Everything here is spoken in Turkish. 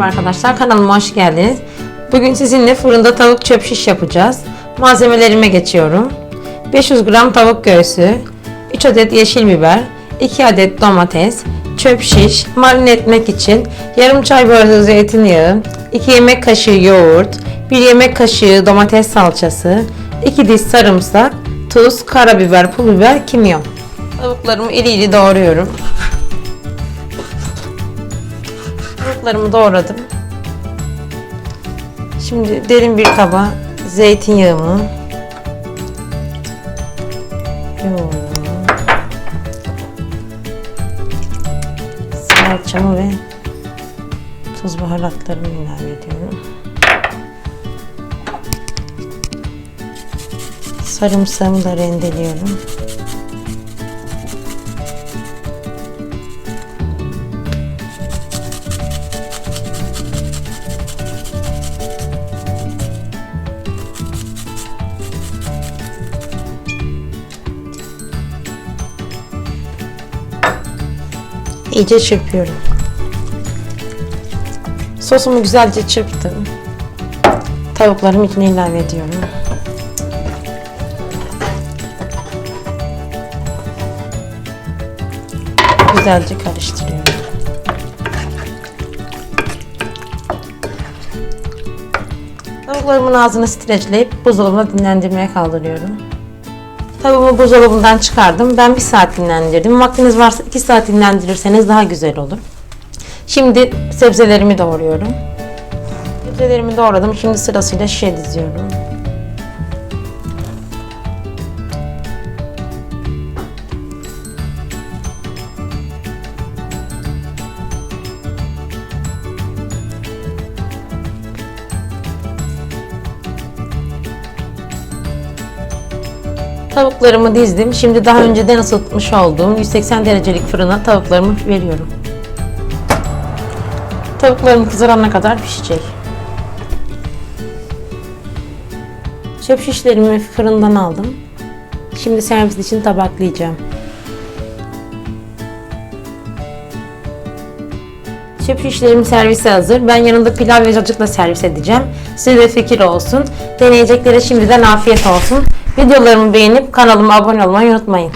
Merhaba arkadaşlar kanalıma hoş geldiniz. Bugün sizinle fırında tavuk çöp şiş yapacağız. Malzemelerime geçiyorum. 500 gram tavuk göğsü, 3 adet yeşil biber, 2 adet domates, çöp şiş, marine etmek için yarım çay bardağı zeytinyağı, 2 yemek kaşığı yoğurt, 1 yemek kaşığı domates salçası, 2 diş sarımsak, tuz, karabiber, pul biber, kimyon. Tavuklarımı iri iri doğruyorum. Tavuklarımı doğradım. Şimdi derin bir kaba zeytinyağımı yoğuruyorum. Salçamı ve tuz baharatlarımı ilave ediyorum. Sarımsağımı da rendeliyorum. İyice çırpıyorum. Sosumu güzelce çırptım. Tavuklarımı içine ilave ediyorum. Güzelce karıştırıyorum. Tavuklarımın ağzını streçleyip buzdolabına dinlendirmeye kaldırıyorum. Tavuğumu buzdolabından çıkardım. Ben bir saat dinlendirdim. Vaktiniz varsa iki saat dinlendirirseniz daha güzel olur. Şimdi sebzelerimi doğruyorum. Sebzelerimi doğradım. Şimdi sırasıyla şişe diziyorum. Tavuklarımı dizdim. Şimdi daha önceden ısıtmış olduğum 180 derecelik fırına tavuklarımı veriyorum. Tavuklarım kızarana kadar pişecek. Çöp şişlerimi fırından aldım. Şimdi servis için tabaklayacağım. Çöp şişlerim servise hazır. Ben yanında pilav ve cacıkla servis edeceğim. Size de fikir olsun. Deneyeceklere şimdiden afiyet olsun. Videolarımı beğenip kanalıma abone olmayı unutmayın.